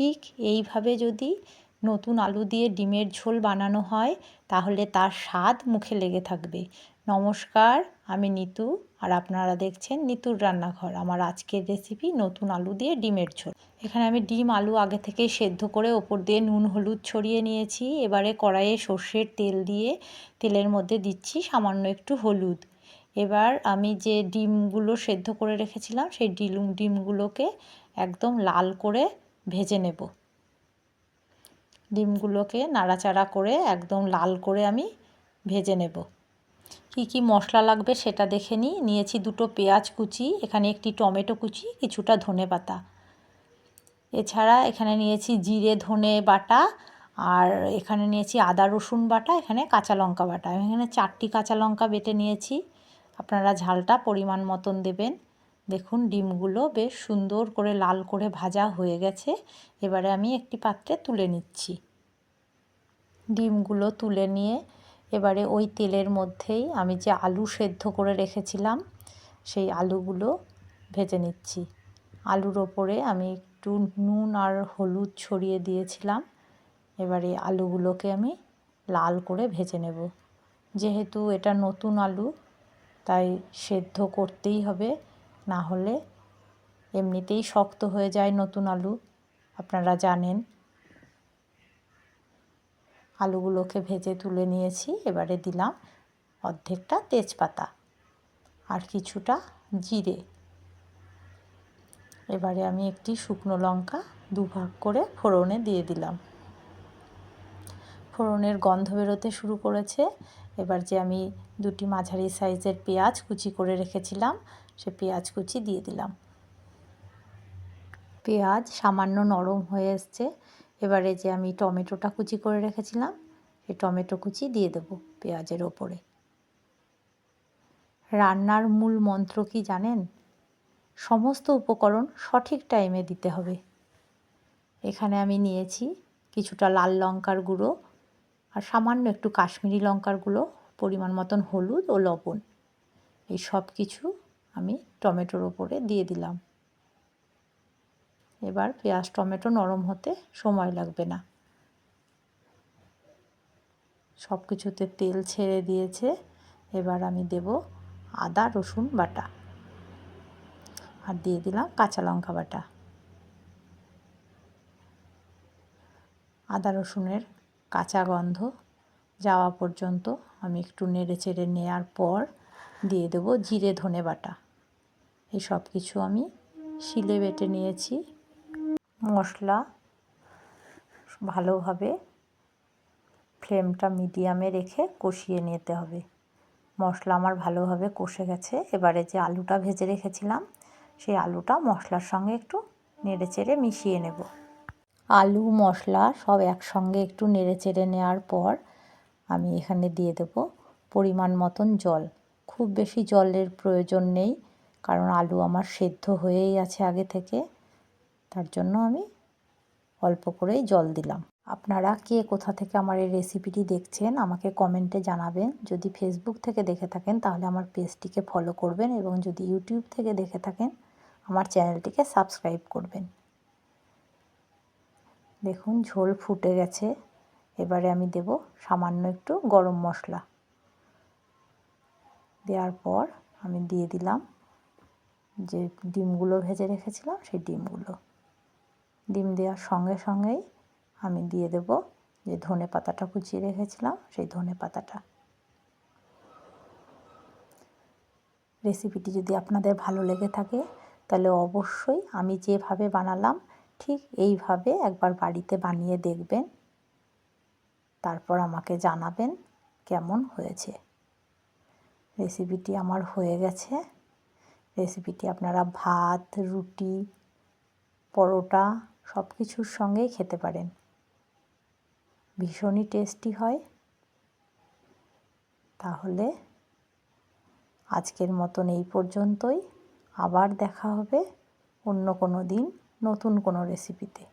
ঠিক এইভাবে যদি নতুন আলু দিয়ে ডিমের ঝোল বানানো হয়, তাহলে তার স্বাদ মুখে লেগে থাকবে। নমস্কার, আমি নিতু আর আপনারা দেখছেন নিতুর রান্নাঘর। আমার আজকের রেসিপি নতুন আলু দিয়ে ডিমের ঝোল। এখানে আমি ডিম, আলু আগে থেকেই সেদ্ধ করে ওপর দিয়ে নুন, হলুদ ছড়িয়ে নিয়েছি। এবারে কড়াইয়ে সর্ষের তেল দিয়ে তেলের মধ্যে দিচ্ছি সামান্য একটু হলুদ। এবার আমি যে ডিমগুলো সেদ্ধ করে রেখেছিলাম, সেই ডিম ডিমগুলোকে একদম লাল করে ভেজে নেব। ডিমগুলোকে নাড়াচাড়া করে একদম লাল করে আমি ভেজে নেব। কি কি মশলা লাগবে সেটা দেখে নিই। নিয়েছি দুটো পেঁয়াজ কুচি, এখানে একটি টমেটো কুচি, কিছুটা ধনে পাতা। এছাড়া এখানে নিয়েছি জিরে ধনে বাটা আর এখানে নিয়েছি আদা রসুন বাটা, এখানে কাঁচা লঙ্কা বাটা। আমি এখানে চারটি কাঁচা লঙ্কা বেটে নিয়েছি। আপনারা ঝালটা পরিমাণ মতন দেবেন। দেখুন, ডিমগুলো বেশ সুন্দর করে লাল করে ভাজা হয়ে গেছে। এবারে আমি একটি পাত্রে তুলে নিচ্ছি। ডিমগুলো তুলে নিয়ে এবারে ওই তেলের মধ্যেই আমি যে আলু সেদ্ধ করে রেখেছিলাম, সেই আলুগুলো ভেজে নিচ্ছি। আলুর ওপরে আমি একটু নুন আর হলুদ ছড়িয়ে দিয়েছিলাম। এবারে আলুগুলোকে আমি লাল করে ভেজে নেব। যেহেতু এটা নতুন আলু, তাই সেদ্ধ করতেই হবে। না হলে এমনিতেই শক্ত হয়ে যায় নতুন আলু। আপনারা জানেন। আলুগুলোকে ভেজে তুলে নিয়েছি, এবারে দিলাম অর্ধেকটা তেজপাতা আর কিছুটা জিরে। এবারে আমি একটি শুকনো লঙ্কা দুভাগ করে ফোড়নে দিয়ে দিলাম। ফোড়নের গন্ধ বেরোতে শুরু করেছে। এবার যে আমি দুটি মাঝারি সাইজের পেঁয়াজ কুচি করে রেখেছিলাম সে পেঁয়াজ কুচি দিয়ে দিলাম। পেঁয়াজ সামান্য নরম হয়ে এসছে। এবারে যে আমি টমেটোটা কুচি করে রেখেছিলাম সেই টমেটো কুচি দিয়ে দেবো পেঁয়াজের ওপরে। রান্নার মূল মন্ত্র কি জানেন? সমস্ত উপকরণ সঠিক টাইমে দিতে হবে। এখানে আমি নিয়েছি কিছুটা লাল লঙ্কার গুঁড়ো আর সামান্য একটু কাশ্মীরি লঙ্কার গুঁড়ো, পরিমাণ মতন হলুদ ও লবণ। এই সব কিছু আমি টমেটোর ওপরে দিয়ে দিলাম। এবার পেঁয়াজ, টমেটো নরম হতে সময় লাগবে না। সব কিছুতে তেল ছেড়ে দিয়েছে। এবার আমি দেব আদা, রসুন বাটা। আর দিয়ে দিলাম কাঁচা লঙ্কা বাটা। আদা, রসুনের কাঁচা গন্ধ যাওয়া পর্যন্ত আমি একটু নেড়ে চেড়ে নেওয়ার পর দিয়ে দেব জিরে ধনে বাটা। এই সব কিছু আমি শিলে বেটে নিয়েছি। মশলা ভালোভাবে ফ্লেমটা মিডিয়ামে রেখে কষিয়ে নিতে হবে। মশলা আমার ভালোভাবে কষে গেছে। এবারে যে আলুটা ভেজে রেখেছিলাম, সেই আলুটা মশলার সঙ্গে একটু নেড়ে চেড়ে মিশিয়ে নেব। আলু, মশলা সব একসঙ্গে একটু নেড়ে চেড়ে নেওয়ার পর আমি এখানে দিয়ে দেব পরিমাণ মতন জল। খুব বেশি জলের প্রয়োজন নেই। কারণ আলু আমার সেদ্ধ হয়েই আছে আগে থেকে, তার জন্য আমি অল্প করেই জল দিলাম। আপনারা কে কোথা থেকে আমার এই রেসিপিটি দেখছেন, আমাকে কমেন্টে জানাবেন। যদি ফেসবুক থেকে দেখে থাকেন, তাহলে আমার পেজটিকে ফলো করবেন এবং যদি ইউটিউব থেকে দেখে থাকেন, আমার চ্যানেলটিকে সাবস্ক্রাইব করবেন। দেখুন, ঝোল ফুটে গেছে। এবারে আমি দেব সামান্য একটু গরম মশলা। দেওয়ার পর আমি দিয়ে দিলাম যে ডিমগুলো ভেজে রেখেছিলাম, সেই ডিমগুলো। ডিম দেওয়ার সঙ্গে সঙ্গেই আমি দিয়ে দেব যে ধনে পাতাটা কুচিয়ে রেখেছিলাম, সেই ধনে পাতাটা। রেসিপিটি যদি আপনাদের ভালো লেগে থাকে, তাহলে অবশ্যই আমি যেভাবে বানালাম, ঠিক এইভাবে একবার বাড়িতে বানিয়ে দেখবেন। তারপর আমাকে জানাবেন কেমন হয়েছে। রেসিপিটি আমার হয়ে গেছে। রেসিপিটি আপনারা ভাত, রুটি, পরোটা সব কিছুর সঙ্গেই খেতে পারেন। ভীষণই টেস্টি হয়। তাহলে আজকের মতন এই পর্যন্তই। আবার দেখা হবে অন্য কোনো দিন নতুন কোনো রেসিপিতে